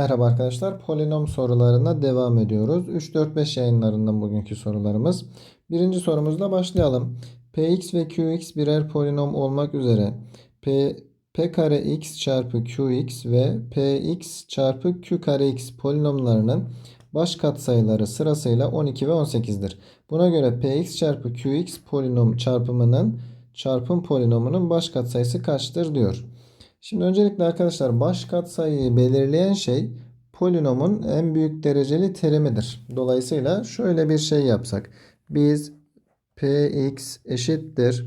Merhaba arkadaşlar. Polinom sorularına devam ediyoruz. 3-4-5 yayınlarından bugünkü sorularımız. Birinci sorumuzla başlayalım. Px ve Qx birer polinom olmak üzere P, P kare x çarpı Qx ve Px çarpı Q kare x polinomlarının baş katsayıları sırasıyla 12 ve 18'dir. Buna göre Px çarpı Qx polinom çarpımının çarpım polinomunun baş katsayısı kaçtır diyor. Şimdi öncelikle arkadaşlar baş katsayıyı belirleyen şey polinomun en büyük dereceli terimidir. Dolayısıyla şöyle bir şey yapsak. Biz px eşittir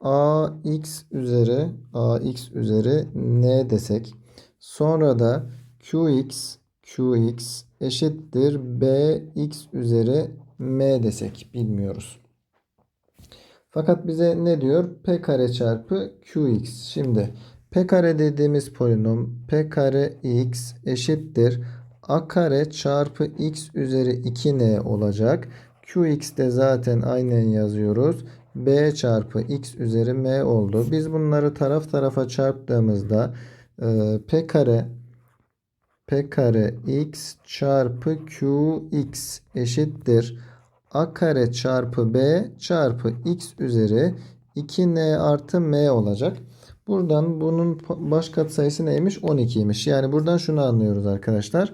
ax üzeri ax üzeri n desek. Sonra da qx qx eşittir bx üzeri m desek bilmiyoruz. Fakat bize ne diyor? p kare çarpı qx. Şimdi p kare dediğimiz polinom p kare x eşittir a kare çarpı x üzeri 2n olacak. qx de zaten aynen yazıyoruz. b çarpı x üzeri m oldu. Biz bunları taraf tarafa çarptığımızda e, p kare p kare x çarpı qx eşittir a kare çarpı b çarpı x üzeri 2n artı m olacak. Buradan bunun baş katsayısı neymiş? 12'ymiş. Yani buradan şunu anlıyoruz arkadaşlar.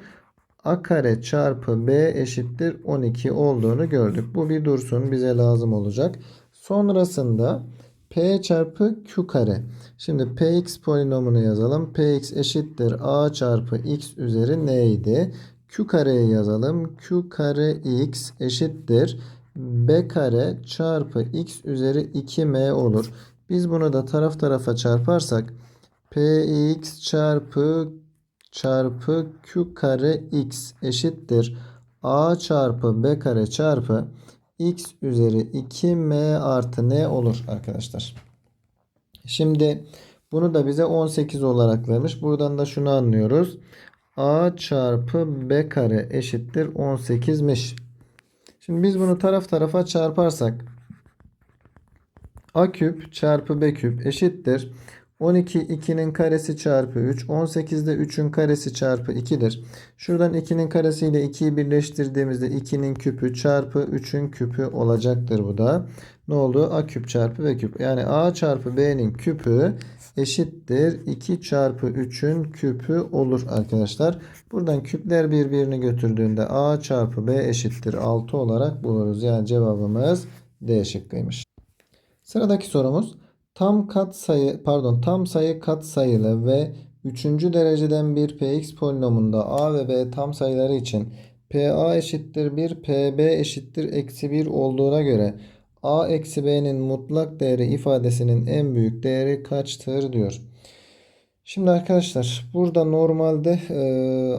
A kare çarpı B eşittir 12 olduğunu gördük. Bu bir dursun bize lazım olacak. Sonrasında P çarpı Q kare. Şimdi Px polinomunu yazalım. Px eşittir A çarpı X üzeri N idi. Q kareyi yazalım. Q kare X eşittir. B kare çarpı X üzeri 2M olur. Biz bunu da taraf tarafa çarparsak px çarpı çarpı q kare x eşittir a çarpı b kare çarpı x üzeri 2m artı n olur arkadaşlar. Şimdi bunu da bize 18 olarak vermiş. Buradan da şunu anlıyoruz. a çarpı b kare eşittir 18'miş. Şimdi biz bunu taraf tarafa çarparsak a küp çarpı b küp eşittir. 12 2'nin karesi çarpı 3. 18'de 3'ün karesi çarpı 2'dir. Şuradan 2'nin karesiyle 2'yi birleştirdiğimizde 2'nin küpü çarpı 3'ün küpü olacaktır bu da. Ne oldu? A küp çarpı B küp. Yani A çarpı B'nin küpü eşittir. 2 çarpı 3'ün küpü olur arkadaşlar. Buradan küpler birbirini götürdüğünde A çarpı B eşittir 6 olarak buluruz. Yani cevabımız D şıkkıymış. Sıradaki sorumuz tam kat sayı pardon tam sayı kat sayılı ve 3. dereceden bir px polinomunda a ve b tam sayıları için pa eşittir 1 pb eşittir eksi 1 olduğuna göre a eksi b'nin mutlak değeri ifadesinin en büyük değeri kaçtır diyor. Şimdi arkadaşlar burada normalde e,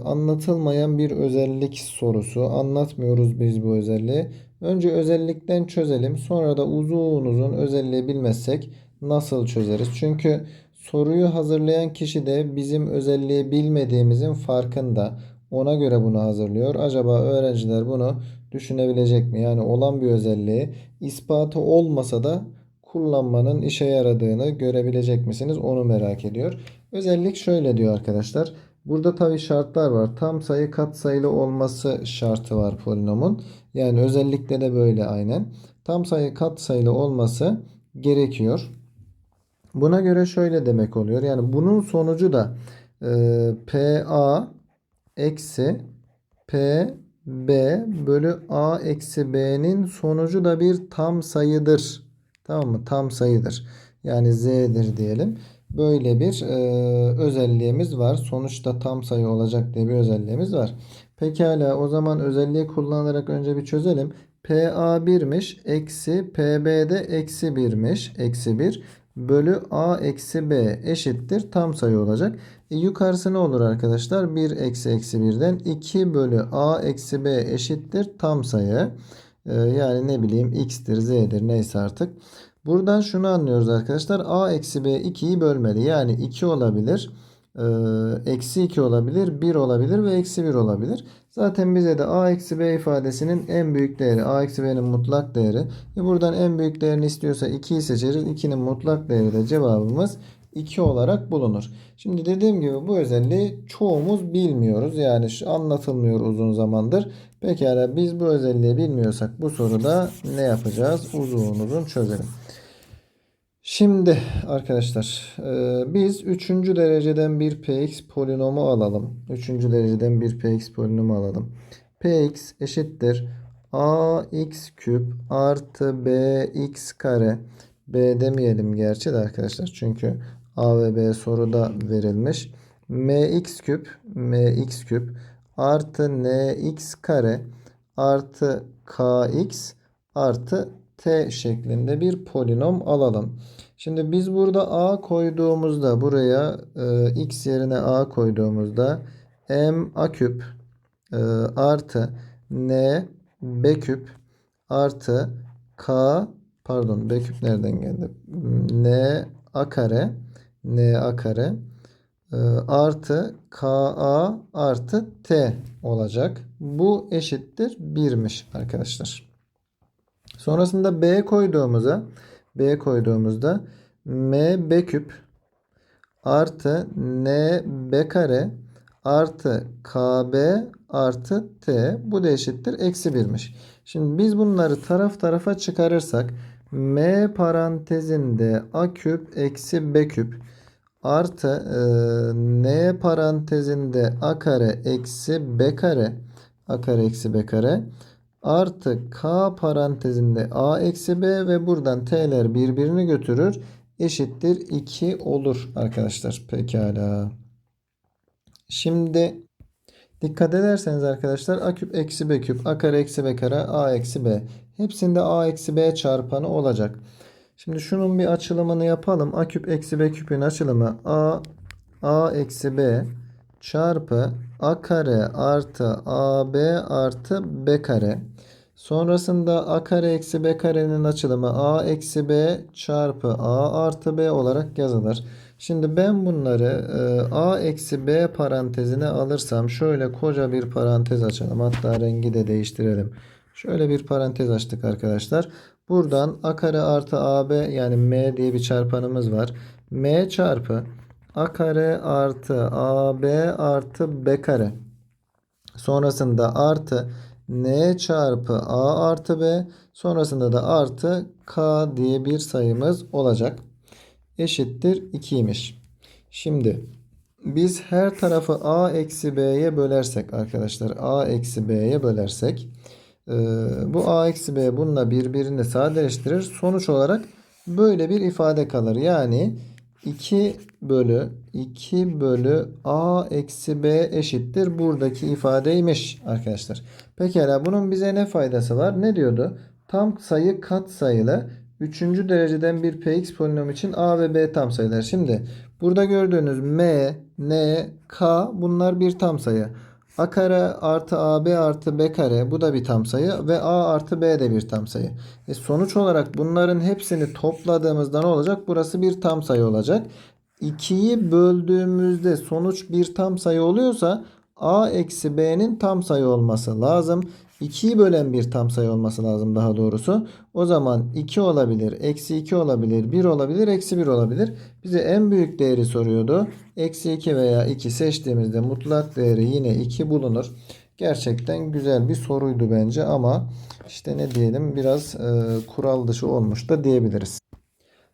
anlatılmayan bir özellik sorusu. Anlatmıyoruz biz bu özelliği. Önce özellikten çözelim. Sonra da uzun uzun özelliği bilmezsek nasıl çözeriz? Çünkü soruyu hazırlayan kişi de bizim özelliği bilmediğimizin farkında. Ona göre bunu hazırlıyor. Acaba öğrenciler bunu düşünebilecek mi? Yani olan bir özelliği ispatı olmasa da kullanmanın işe yaradığını görebilecek misiniz? Onu merak ediyor. Özellik şöyle diyor arkadaşlar. Burada tabi şartlar var. Tam sayı kat sayılı olması şartı var polinomun. Yani özellikle de böyle aynen. Tam sayı kat sayılı olması gerekiyor. Buna göre şöyle demek oluyor. Yani bunun sonucu da e, PA eksi PB bölü A eksi B'nin sonucu da bir tam sayıdır. Tamam mı? Tam sayıdır. Yani Z'dir diyelim. Böyle bir e, özelliğimiz var. Sonuçta tam sayı olacak diye bir özelliğimiz var. Pekala o zaman özelliği kullanarak önce bir çözelim. PA 1'miş. Eksi PB de eksi 1'miş. Eksi 1 bölü A eksi B eşittir. Tam sayı olacak. E, yukarısı ne olur arkadaşlar? 1 eksi eksi 1'den 2 bölü A eksi B eşittir. Tam sayı. E, yani ne bileyim x'tir z'dir neyse artık. Buradan şunu anlıyoruz arkadaşlar. A eksi B 2'yi bölmedi. Yani 2 olabilir. Ee, eksi 2 olabilir. 1 olabilir ve eksi 1 olabilir. Zaten bize de A eksi B ifadesinin en büyük değeri. A eksi B'nin mutlak değeri. E buradan en büyük değerini istiyorsa 2'yi seçeriz. 2'nin mutlak değeri de cevabımız 2 olarak bulunur. Şimdi dediğim gibi bu özelliği çoğumuz bilmiyoruz. Yani anlatılmıyor uzun zamandır. Pekala biz bu özelliği bilmiyorsak bu soruda ne yapacağız? Uzun uzun çözelim. Şimdi arkadaşlar e, biz 3. dereceden bir px polinomu alalım. 3. dereceden bir px polinomu alalım. px eşittir ax küp artı bx kare. b demeyelim gerçi de arkadaşlar. Çünkü a ve b soruda verilmiş. mx küp mx küp artı nx kare artı kx artı t şeklinde bir polinom alalım. Şimdi biz burada a koyduğumuzda buraya e, x yerine a koyduğumuzda m a küp e, artı n b küp artı k pardon b küp nereden geldi? n a kare n a kare e, artı ka artı t olacak. Bu eşittir 1'miş arkadaşlar. Sonrasında b koyduğumuzda b koyduğumuzda m b küp artı n b kare artı kb artı t bu da eşittir eksi 1'miş. Şimdi biz bunları taraf tarafa çıkarırsak m parantezinde a küp eksi b küp. Artı e, n parantezinde a kare eksi b kare. A kare eksi b kare. Artı k parantezinde a eksi b ve buradan t'ler birbirini götürür. Eşittir 2 olur arkadaşlar. Pekala. Şimdi dikkat ederseniz arkadaşlar a küp eksi b küp. A kare eksi b kare a eksi b hepsinde a eksi b çarpanı olacak. Şimdi şunun bir açılımını yapalım. a küp eksi b küpün açılımı a a eksi b çarpı a kare artı ab artı b kare. Sonrasında a kare eksi b karenin açılımı a eksi b çarpı a artı b olarak yazılır. Şimdi ben bunları e, a eksi b parantezine alırsam şöyle koca bir parantez açalım. Hatta rengi de değiştirelim. Şöyle bir parantez açtık arkadaşlar. Buradan a kare artı ab yani m diye bir çarpanımız var. m çarpı a kare artı ab artı b kare. Sonrasında artı n çarpı a artı b sonrasında da artı k diye bir sayımız olacak. Eşittir 2'ymiş. Şimdi biz her tarafı a eksi b'ye bölersek arkadaşlar a eksi b'ye bölersek bu a eksi b bununla birbirini sadeleştirir. Sonuç olarak böyle bir ifade kalır. Yani 2 bölü 2 bölü a eksi b eşittir. Buradaki ifadeymiş arkadaşlar. Pekala bunun bize ne faydası var? Ne diyordu? Tam sayı kat sayılı 3. dereceden bir px polinom için a ve b tam sayılar. Şimdi burada gördüğünüz m, n, k bunlar bir tam sayı. A kare artı AB artı B kare bu da bir tam sayı ve A artı B de bir tam sayı. E sonuç olarak bunların hepsini topladığımızda ne olacak? Burası bir tam sayı olacak. 2'yi böldüğümüzde sonuç bir tam sayı oluyorsa A eksi B'nin tam sayı olması lazım. 2'yi bölen bir tam sayı olması lazım daha doğrusu. O zaman 2 olabilir, eksi 2 olabilir, 1 olabilir, eksi 1 olabilir. Bize en büyük değeri soruyordu. Eksi 2 veya 2 seçtiğimizde mutlak değeri yine 2 bulunur. Gerçekten güzel bir soruydu bence ama işte ne diyelim biraz e, kural dışı olmuş da diyebiliriz.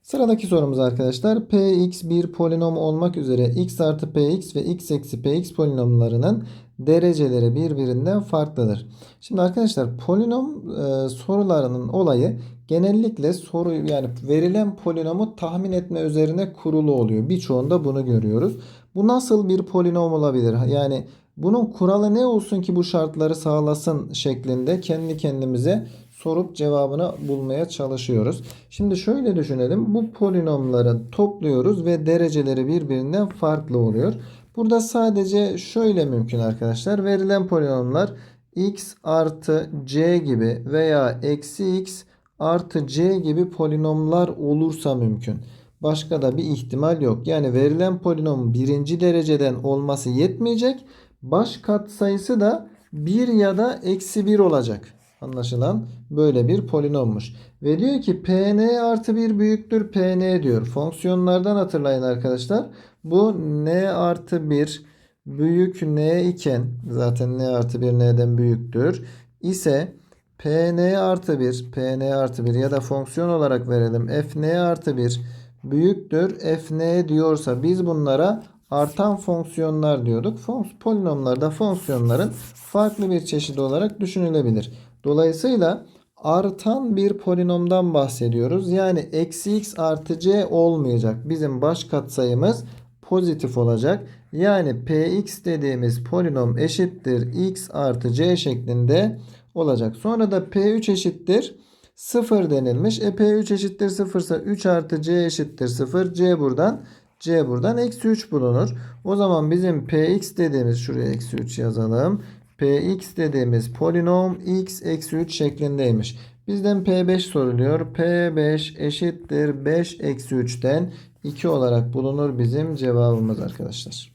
Sıradaki sorumuz arkadaşlar px bir polinom olmak üzere x artı px ve x eksi px polinomlarının dereceleri birbirinden farklıdır. Şimdi arkadaşlar polinom e, sorularının olayı genellikle soru yani verilen polinomu tahmin etme üzerine kurulu oluyor. Birçoğunda bunu görüyoruz. Bu nasıl bir polinom olabilir? Yani bunun kuralı ne olsun ki bu şartları sağlasın şeklinde kendi kendimize sorup cevabını bulmaya çalışıyoruz. Şimdi şöyle düşünelim. Bu polinomları topluyoruz ve dereceleri birbirinden farklı oluyor. Burada sadece şöyle mümkün arkadaşlar. Verilen polinomlar x artı c gibi veya eksi x artı c gibi polinomlar olursa mümkün. Başka da bir ihtimal yok. Yani verilen polinom birinci dereceden olması yetmeyecek. Baş katsayısı da 1 ya da eksi 1 olacak. Anlaşılan böyle bir polinommuş. Ve diyor ki Pn artı 1 büyüktür Pn diyor. Fonksiyonlardan hatırlayın arkadaşlar. Bu n artı 1 büyük n iken zaten n artı 1 n'den büyüktür. ise Pn artı 1 Pn artı 1 ya da fonksiyon olarak verelim. Fn artı 1 büyüktür Fn diyorsa biz bunlara artan fonksiyonlar diyorduk. Fonks polinomlarda fonksiyonların farklı bir çeşidi olarak düşünülebilir. Dolayısıyla artan bir polinomdan bahsediyoruz. Yani eksi x artı c olmayacak. Bizim baş katsayımız pozitif olacak. Yani px dediğimiz polinom eşittir x artı c şeklinde olacak. Sonra da p3 eşittir 0 denilmiş. E p3 eşittir 0 ise 3 artı c eşittir 0. c buradan c buradan eksi 3 bulunur. O zaman bizim px dediğimiz şuraya eksi 3 yazalım. Px dediğimiz polinom x eksi 3 şeklindeymiş. Bizden p5 soruluyor. p5 eşittir 5 eksi 3'ten 2 olarak bulunur bizim cevabımız arkadaşlar.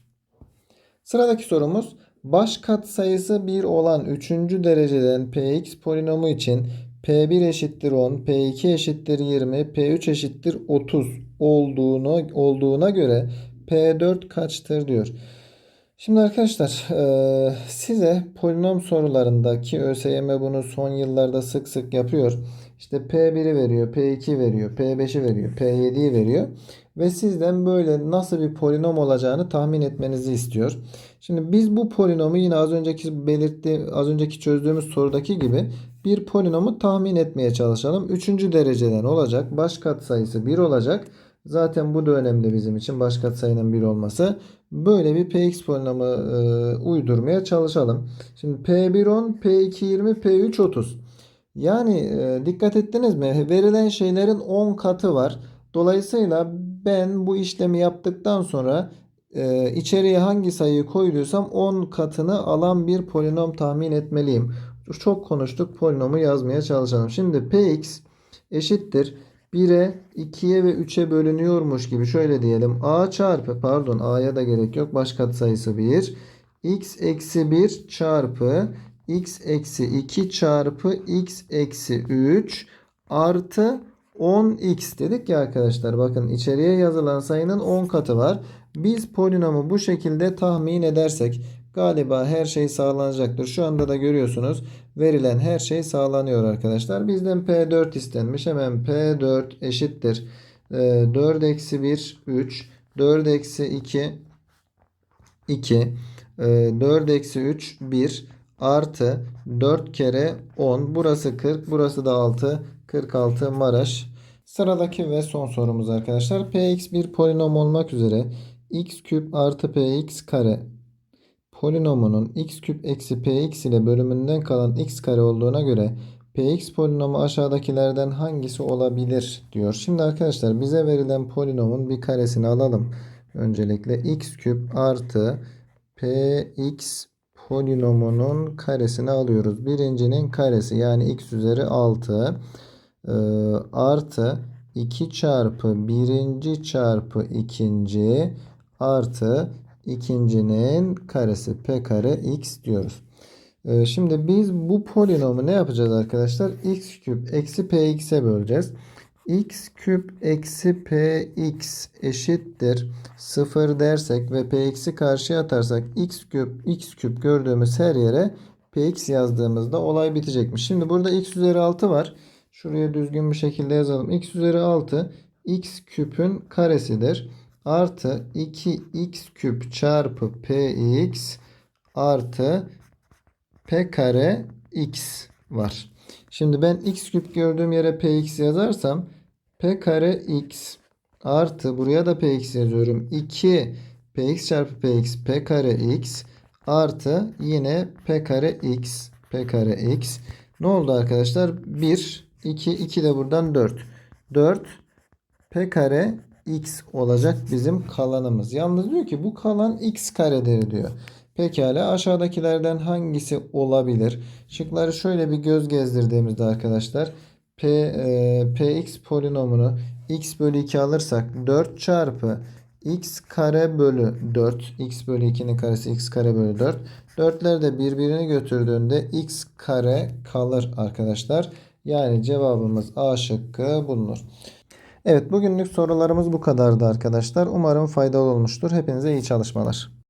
Sıradaki sorumuz baş katsayısı 1 olan 3. dereceden px polinomu için p1 eşittir 10, p2 eşittir 20, p3 eşittir 30 olduğunu olduğuna göre p4 kaçtır diyor. Şimdi arkadaşlar eee, size polinom sorularındaki ÖSYM bunu son yıllarda sık sık yapıyor. İşte P1'i veriyor, P2 veriyor, P5'i veriyor, P7'yi veriyor. Ve sizden böyle nasıl bir polinom olacağını tahmin etmenizi istiyor. Şimdi biz bu polinomu yine az önceki belirtti, az önceki çözdüğümüz sorudaki gibi bir polinomu tahmin etmeye çalışalım. Üçüncü dereceden olacak. Baş katsayısı 1 olacak. Zaten bu da önemli bizim için baş katsayının 1 olması. Böyle bir px polinomu e, uydurmaya çalışalım. Şimdi p1 10, p2 20, p3 30. Yani e, dikkat ettiniz mi? Verilen şeylerin 10 katı var. Dolayısıyla ben bu işlemi yaptıktan sonra e, içeriye hangi sayıyı koyduysam 10 katını alan bir polinom tahmin etmeliyim. Çok konuştuk. Polinomu yazmaya çalışalım. Şimdi px eşittir 1'e, 2'ye ve 3'e bölünüyormuş gibi şöyle diyelim. a çarpı pardon a'ya da gerek yok. Baş katsayısı 1. x eksi 1 çarpı x eksi 2 çarpı x eksi 3 artı 10x dedik ya arkadaşlar. Bakın içeriye yazılan sayının 10 katı var. Biz polinomu bu şekilde tahmin edersek galiba her şey sağlanacaktır. Şu anda da görüyorsunuz verilen her şey sağlanıyor arkadaşlar. Bizden P4 istenmiş. Hemen P4 eşittir. Ee, 4 eksi 1 3 4 eksi 2 2 4 eksi 3 1 artı 4 kere 10 burası 40 burası da 6 46 Maraş. Sıradaki ve son sorumuz arkadaşlar. Px bir polinom olmak üzere x küp artı px kare polinomunun x küp eksi px ile bölümünden kalan x kare olduğuna göre px polinomu aşağıdakilerden hangisi olabilir diyor. Şimdi arkadaşlar bize verilen polinomun bir karesini alalım. Öncelikle x küp artı px polinomunun karesini alıyoruz. Birincinin karesi yani x üzeri 6 e, artı 2 çarpı birinci çarpı ikinci artı ikincinin karesi p kare x diyoruz. E, şimdi biz bu polinomu ne yapacağız arkadaşlar? x küp eksi px'e böleceğiz. x küp eksi px eşittir 0 dersek ve px'i karşıya atarsak x küp x küp gördüğümüz her yere px yazdığımızda olay bitecekmiş. Şimdi burada x üzeri 6 var. Şuraya düzgün bir şekilde yazalım. x üzeri 6 x küpün karesidir. Artı 2x küp çarpı px artı p kare x var. Şimdi ben x küp gördüğüm yere px yazarsam p kare x artı buraya da px yazıyorum. 2 px çarpı px p kare x artı yine p kare x p kare x. Ne oldu arkadaşlar? 1 2 2 de buradan 4. 4 p kare x olacak bizim kalanımız. Yalnız diyor ki bu kalan x karedir diyor. Pekala aşağıdakilerden hangisi olabilir? Şıkları şöyle bir göz gezdirdiğimizde arkadaşlar P, e, Px polinomunu x bölü 2 alırsak 4 çarpı x kare bölü 4 x bölü 2'nin karesi x kare bölü 4 dörtler de birbirini götürdüğünde x kare kalır arkadaşlar. Yani cevabımız A şıkkı bulunur. Evet bugünlük sorularımız bu kadardı arkadaşlar. Umarım faydalı olmuştur. Hepinize iyi çalışmalar.